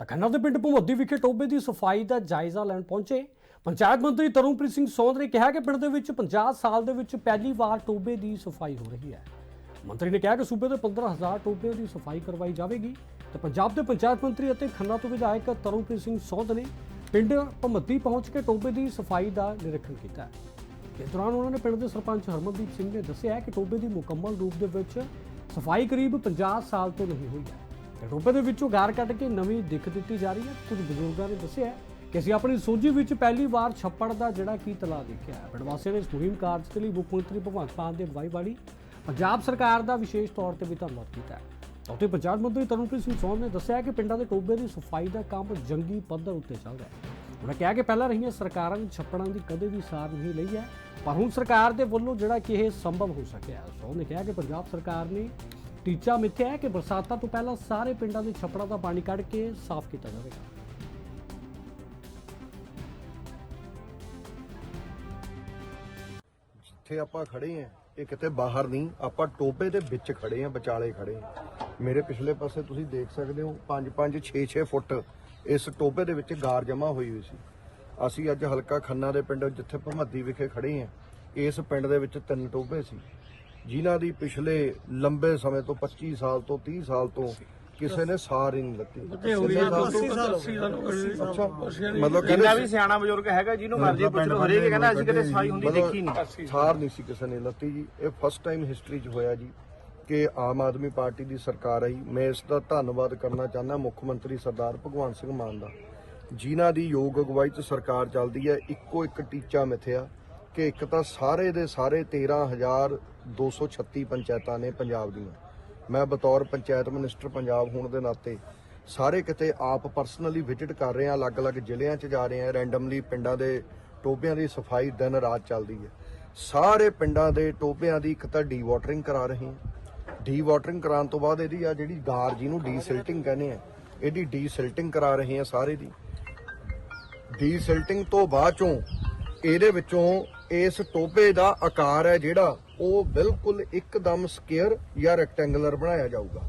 ਤਾਂ ਖੰਨਾ ਦੇ ਪਿੰਡ ਭੁਮੱਦੀ ਵਿਖੇ ਟੋਬੇ ਦੀ ਸਫ਼ਾਈ ਦਾ ਜਾਇਜ਼ਾ ਲੈਣ ਪਹੁੰਚੇ। ਪੰਚਾਇਤ ਮੰਤਰੀ ਤਰੁਣਪ੍ਰੀਤ ਸਿੰਘ ਸੌਂਦ ਨੇ ਕਿਹਾ ਕਿ ਪਿੰਡ ਦੇ ਵਿੱਚ 50 ਸਾਲ ਦੇ ਵਿੱਚ ਪਹਿਲੀ ਵਾਰ ਟੋਬੇ ਦੀ ਸਫ਼ਾਈ ਹੋ ਰਹੀ ਹੈ। ਮੰਤਰੀ ਨੇ ਕਿਹਾ ਕਿ ਸੂਬੇ ਦੇ 15000 ਟੋਬੇ ਦੀ ਸਫ਼ਾਈ ਕਰਵਾਈ ਜਾਵੇਗੀ। ਤੇ ਪੰਜਾਬ ਦੇ ਪੰਚਾਇਤ ਮੰਤਰੀ ਅਤੇ ਖੰਨਾ ਤੋਂ ਵਿਧਾਇਕ ਤਰੁਣਪ੍ਰੀਤ ਸਿੰਘ ਸੌਂਦ ਨੇ ਪਿੰਡ ਭੁਮੱਦੀ ਪਹੁੰਚ ਕੇ ਟੋਬੇ ਦੀ ਸਫ਼ਾਈ ਦਾ ਨਿਰੀਖਣ ਕੀਤਾ ਇਸ ਦੌਰਾਨ ਉਹਨਾਂ ਨੇ ਪਿੰਡ ਦੇ ਸਰਪੰਚ ਹਰਮਨਦੀਪ ਸਿੰਘ ਨੇ ਦੱਸਿਆ ਕਿ ਟੋਬੇ ਦੀ ਮੁਕੰਮਲ ਰੂਪ ਦੇ ਵਿੱਚ ਸਫ਼ਾਈ ਕਰੀਬ 50 ਸਾਲ ਤੋਂ ਨਹੀਂ ਹੋਈ ਹੈ। ਟੋਬੇ ਦੇ ਵਿੱਚੋਂ ਗਾਰ ਕੱਢ ਕੇ ਨਵੀਂ ਦਿੱਖ ਦਿੱਤੀ ਜਾ ਰਹੀ ਹੈ। ਕੁਝ ਬਜ਼ੁਰਗਾਂ ਨੇ ਦੱਸਿਆ ਕਿ ਅਸੀਂ ਆਪਣੀ ਸੋਝੀ ਵਿੱਚ ਪਹਿਲੀ ਵਾਰ ਛੱਪੜ ਦਾ ਜਿਹੜਾ ਕੀ ਤਲਾ ਦੇਖਿਆ ਹੈ। ਪਿੰਡ ਵਾਸੀਆਂ ਨੇ ਇਸ ਮੁਹਿੰਮ ਕਾਰਜ ਦੇ ਲਈ ਮੁੱਖ ਮੰਤਰੀ ਭਗਵੰਤ ਮਾਨ ਦੇ ਅਗਵਾਈ ਵਾਲੀ ਪੰਜਾਬ ਸਰਕਾਰ ਦਾ ਵਿਸ਼ੇਸ਼ ਤੌਰ ਤੇ ਵੀ ਧੰਨਵਾਦ ਕੀਤਾ ਹੈ। ਉੱਥੇ ਪੰਜਾਬ ਮੰਤਰੀ ਤਰਨਪ੍ਰੀਤ ਸਿੰਘ ਸੋਨ ਨੇ ਦੱਸਿਆ ਕਿ ਪਿੰਡਾਂ ਦੇ ਟੋਬੇ ਦੀ ਸਫ਼ਾਈ ਦਾ ਕੰਮ ਜੰਗੀ ਪੱਧਰ ਉੱਤੇ ਚੱਲ ਰਿਹਾ ਹੈ। ਉਹਨਾਂ ਕਿਹਾ ਕਿ ਪਹਿਲਾਂ ਰਹੀਆਂ ਸਰਕਾਰਾਂ ਨੇ ਛੱਪੜਾਂ ਦੀ ਕਦੇ ਵੀ ਸਾਰ ਨਹੀਂ ਲਈ ਹੈ, ਪਰ ਹੁਣ ਸਰਕਾਰ ਦੇ ਵੱਲੋਂ ਜਿਹੜਾ ਕਿ ਇਹ ਸੰਭਵ ਹੋ ਸਕਿਆ ਹੈ। ਨੇ ਕਿਹਾ ਕਿ ਪੰਜਾਬ ਸਰਕਾਰ ਨੇ ਟੀਚਾ ਮਿੱਥਿਆ ਹੈ ਕਿ ਬਰਸਾਤਾਂ ਤੋਂ ਪਹਿਲਾਂ ਸਾਰੇ ਪਿੰਡਾਂ ਦੇ ਛੱਪੜਾਂ ਦਾ ਪਾਣੀ ਕੱਢ ਕੇ ਸਾਫ਼ ਕੀਤਾ ਜਾਵੇਗਾ। ਜਿੱਥੇ ਆਪਾਂ ਖੜੇ ਆਂ ਇਹ ਕਿਤੇ ਬਾਹਰ ਨਹੀਂ, ਆਪਾਂ ਟੋਬੇ ਦੇ ਵਿੱਚ ਖੜੇ ਆਂ ਵਿਚਾਲੇ ਖੜੇ ਆਂ ਮੇਰੇ ਪਿਛਲੇ ਪਾਸੇ ਤੁਸੀਂ ਦੇਖ ਸਕਦੇ ਹੋ 5 5 6 6 ਫੁੱਟ ਇਸ ਟੋਬੇ ਦੇ ਵਿੱਚ ਗਾਰ ਜਮਾ ਹੋਈ ਹੋਈ ਸੀ। ਅਸੀਂ ਅੱਜ ਹਲਕਾ ਖੰਨਾ ਦੇ ਪਿੰਡ, ਜਿੱਥੇ ਭਮੱਦੀ ਵਿਖੇ ਖੜੇ ਆਂ ਇਸ ਪਿੰਡ ਦੇ ਵਿੱਚ ਤਿੰਨ ਟੋਬੇ ਸੀ। ਜਿਨ੍ਹਾਂ ਦੀ ਪਿਛਲੇ ਲੰਬੇ ਸਮੇਂ ਤੋਂ 25 ਸਾਲ ਤੋਂ 30 ਸਾਲ ਤੋਂ ਕਿਸੇ ਨੇ ਸਾਰ ਹੀ ਨਹੀਂ ਲੱਤੀ। ਮਤਲਬ ਜਿੰਨਾ ਕਹਿੰਦੇ ਵੀ ਸਿਆਣਾ ਬਜ਼ੁਰਗ ਹੈਗਾ ਜਿਹਨੂੰ ਮਰਜ਼ੀ ਪੁੱਛ ਲਓ ਹਰੇਕ ਕਹਿੰਦਾ ਅਸੀਂ ਕਦੇ ਸਫ਼ਾਈ ਹੁੰਦੀ ਦੇਖੀ ਨਹੀਂ। ਸਾਰ ਨਹੀਂ ਸੀ ਕਿਸੇ ਨੇ ਲੱਤੀ ਜੀ। ਇਹ ਫਸਟ ਟਾਈਮ ਹਿਸਟਰੀ 'ਚ ਹੋਇਆ ਜੀ ਕਿ ਆਮ ਆਦਮੀ ਪਾਰਟੀ ਦੀ ਸਰਕਾਰ ਆਈ। ਮੈਂ ਇਸ ਦਾ ਧੰਨਵਾਦ ਕਰਨਾ ਚਾਹੁੰਦਾ ਮੁੱਖ ਮੰਤਰੀ ਸਰਦਾਰ ਭਗਵੰਤ ਸਿੰਘ ਮਾਨ ਦਾ ਜਿਨ੍ਹਾਂ ਦੀ ਯੋਗ ਅਗਵਾਈ 'ਚ ਸਰਕਾਰ ਚੱਲਦੀ ਹੈ ਇੱਕੋ ਇੱਕ ਟੀਚਾ ਮਿਥਿਆ। ਕਿ ਇੱਕ ਤਾਂ ਸਾਰੇ ਦੇ ਸਾਰੇ 13236 ਪੰਚਾਇਤਾਂ ਨੇ ਪੰਜਾਬ ਦੀਆਂ। ਮੈਂ ਬਤੌਰ ਪੰਚਾਇਤ ਮਿਨਿਸਟਰ ਪੰਜਾਬ ਹੋਣ ਦੇ ਨਾਤੇ ਸਾਰੇ ਕਿਤੇ ਆਪ ਪਰਸਨਲੀ ਵਿਜ਼ਿਟ ਕਰ ਰਹੇ ਹਾਂ ਅਲੱਗ-ਅਲੱਗ ਜ਼ਿਲ੍ਹਿਆਂ 'ਚ ਜਾ ਰਹੇ ਹਾਂ ਰੈਂਡਮਲੀ ਪਿੰਡਾਂ ਦੇ ਟੋਬਿਆਂ ਦੀ ਸਫ਼ਾਈ ਦਿਨ ਰਾਤ ਚੱਲਦੀ ਹੈ। ਸਾਰੇ ਪਿੰਡਾਂ ਦੇ ਟੋਬਿਆਂ ਦੀ ਇੱਕ ਤਾਂ ਡੀ ਵਾਟਰਿੰਗ ਕਰਾ ਰਹੇ ਹਾਂ। ਡੀ ਵਾਟਰਿੰਗ ਕਰਾਉਣ ਤੋਂ ਬਾਅਦ ਇਹਦੀ ਆ ਜਿਹੜੀ ਗਾਰ ਜਿਹਨੂੰ ਡੀ ਸਿਲਟਿੰਗ ਕਹਿੰਦੇ ਆ, ਇਹਦੀ ਡੀ ਸਿਲਟਿੰਗ ਕਰਾ ਰਹੇ ਹਾਂ ਸਾਰੇ ਦੀ। ਡੀ ਸਿਲਟਿੰਗ ਤੋਂ ਬਾਅਦ ਚੋਂ ਇਹਦੇ ਵਿੱਚੋਂ ਇਸ ਟੋਬੇ ਦਾ ਆਕਾਰ ਹੈ ਜਿਹੜਾ ਉਹ ਬਿਲਕੁਲ ਇੱਕਦਮ ਸਕੁਅਰ ਜਾਂ ਰੈਕਟੈਂਗੂਲਰ ਬਣਾਇਆ ਜਾਊਗਾ।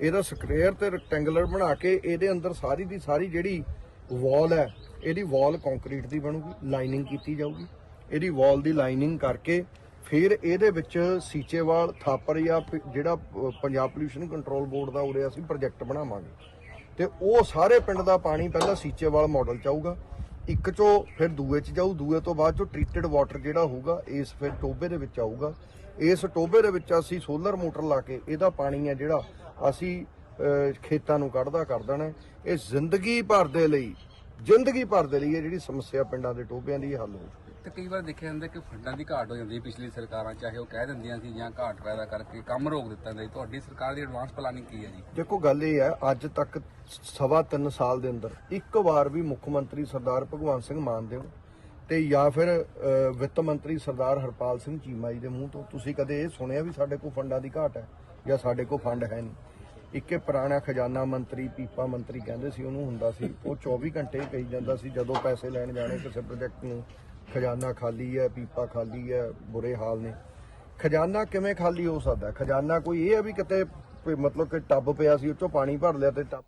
ਇਹਦਾ ਸਕੁਅਰ ਤੇ ਰੈਕਟੈਂਗੂਲਰ ਬਣਾ ਕੇ ਇਹਦੇ ਅੰਦਰ ਸਾਰੀ ਦੀ ਸਾਰੀ ਜਿਹੜੀ ਵਾਲ ਹੈ, ਇਹਦੀ ਵਾਲ ਕੰਕਰੀਟ ਦੀ ਬਣੂਗੀ ਲਾਈਨਿੰਗ ਕੀਤੀ ਜਾਊਗੀ। ਇਹਦੀ ਵਾਲ ਦੀ ਲਾਈਨਿੰਗ ਕਰਕੇ ਫਿਰ ਇਹਦੇ ਵਿੱਚ ਸੀਚੇਵਾਲ ਥਾਪਰ ਜਾਂ ਪ- ਜਿਹੜਾ ਪੰਜਾਬ ਪੋਲਿਊਸ਼ਨ ਕੰਟਰੋਲ ਬੋਰਡ ਦਾ ਉਰੇ ਅਸੀਂ ਪ੍ਰੋਜੈਕਟ ਬਣਾਵਾਂਗੇ। ਤੇ ਉਹ ਸਾਰੇ ਪਿੰਡ ਦਾ ਪਾਣੀ ਪਹਿਲਾਂ ਸੀਚੇਵਾਲ ਮਾਡਲ ਚ ਆਊਗਾ। ਇੱਕ ਚੋਂ ਫਿਰ ਦੂਏ ਚ ਜਾਊ, ਦੂਏ ਤੋਂ ਬਾਅਦ ਚੋਂ ਟ੍ਰੀਟਡ ਵਾਟਰ ਜਿਹੜਾ ਹੋਊਗਾ, ਇਸ ਫਿਰ ਟੋਬੇ ਦੇ ਵਿੱਚ ਆਊਗਾ। ਇਸ ਟੋਬੇ ਦੇ ਵਿੱਚ ਅਸੀਂ ਸੋਲਰ ਮੋਟਰ ਲਾ ਕੇ ਇਹਦਾ ਪਾਣੀ ਹੈ ਜਿਹੜਾ ਅਸੀਂ ਖੇਤਾਂ ਨੂੰ ਕੱਢਦਾ, ਕਰ ਦੇਣਾ ਇਹ ਜ਼ਿੰਦਗੀ ਭਰ ਦੇ ਲਈ, ਜ਼ਿੰਦਗੀ ਭਰ ਦੇ ਲਈ ਇਹ ਜਿਹੜੀ ਸਮੱਸਿਆ ਪਿੰਡਾਂ ਦੇ ਟੋਬਿਆਂ ਦੀ ਹੱਲ ਹੋ। ਤੇ ਕਈ ਵਾਰ ਦੇਖਿਆ ਜਾਂਦਾ ਕਿ ਫੰਡਾਂ ਦੀ ਘਾਟ ਹੋ ਜਾਂਦੀ ਹੈ ਪਿਛਲੀ ਸਰਕਾਰਾਂ, ਚਾਹੇ ਉਹ ਕਹਿ ਦਿੰਦੀਆਂ ਸੀ ਜਾਂ ਘਾਟ ਪੈਦਾ ਕਰਕੇ ਕੰਮ ਰੋਕ ਦਿੱਤਾ ਜਾਂਦਾ ਤੁਹਾਡੀ ਸਰਕਾਰ ਦੀ ਐਡਵਾਂਸ ਪਲਾਨਿੰਗ ਕੀ ਹੈ ਜੀ? ਦੇਖੋ, ਗੱਲ ਇਹ ਹੈ, ਅੱਜ ਤੱਕ ਸਵਾ ਤਿੰਨ ਸਾਲ ਦੇ ਅੰਦਰ ਇੱਕ ਵਾਰ ਵੀ ਮੁੱਖ ਮੰਤਰੀ ਸਰਦਾਰ ਭਗਵੰਤ ਸਿੰਘ ਮਾਨ ਦੇ ਤੇ ਜਾਂ ਫਿਰ ਵਿੱਤ ਮੰਤਰੀ ਸਰਦਾਰ ਹਰਪਾਲ ਸਿੰਘ ਚੀਮਾ ਜੀ ਦੇ ਮੂੰਹ ਤੋਂ ਤੁਸੀਂ ਕਦੇ ਇਹ ਸੁਣਿਆ ਵੀ ਸਾਡੇ ਕੋਲ ਫੰਡਾਂ ਦੀ ਘਾਟ ਹੈ ਜਾਂ ਸਾਡੇ ਕੋਲ ਫੰਡ ਹੈ ਨਹੀਂ? ਇੱਕੇ ਪੁਰਾਣਾ ਖਜ਼ਾਨਾ ਮੰਤਰੀ, ਪੀਪਾ ਮੰਤਰੀ ਕਹਿੰਦੇ ਸੀ, ਉਹਨੂੰ ਹੁੰਦਾ ਸੀ, ਉਹ 24 ਘੰਟੇ ਕਹੀ ਜਾਂਦਾ ਸੀ, ਜਦੋਂ ਪੈਸੇ ਲੈਣ ਜਾਣੇ ਕਿਸੇ ਪ੍ਰੋਜੈਕਟ ਨੂੰ ਖਜ਼ਾਨਾ ਖਾਲੀ ਹੈ, ਪੀਪਾ ਖਾਲੀ ਹੈ, ਬੁਰੇ ਹਾਲ ਨੇ। ਖਜ਼ਾਨਾ ਕਿਵੇਂ ਖਾਲੀ ਹੋ ਸਕਦਾ? ਖਜ਼ਾਨਾ ਕੋਈ ਇਹ ਹੈ ਵੀ ਕਿਤੇ ਮਤਲਬ ਕਿ ਟੱਬ ਪਿਆ ਸੀ ਉਹ ਚੋਂ ਪਾਣੀ ਭਰ ਲਿਆ ਤੇ ਟੱਬ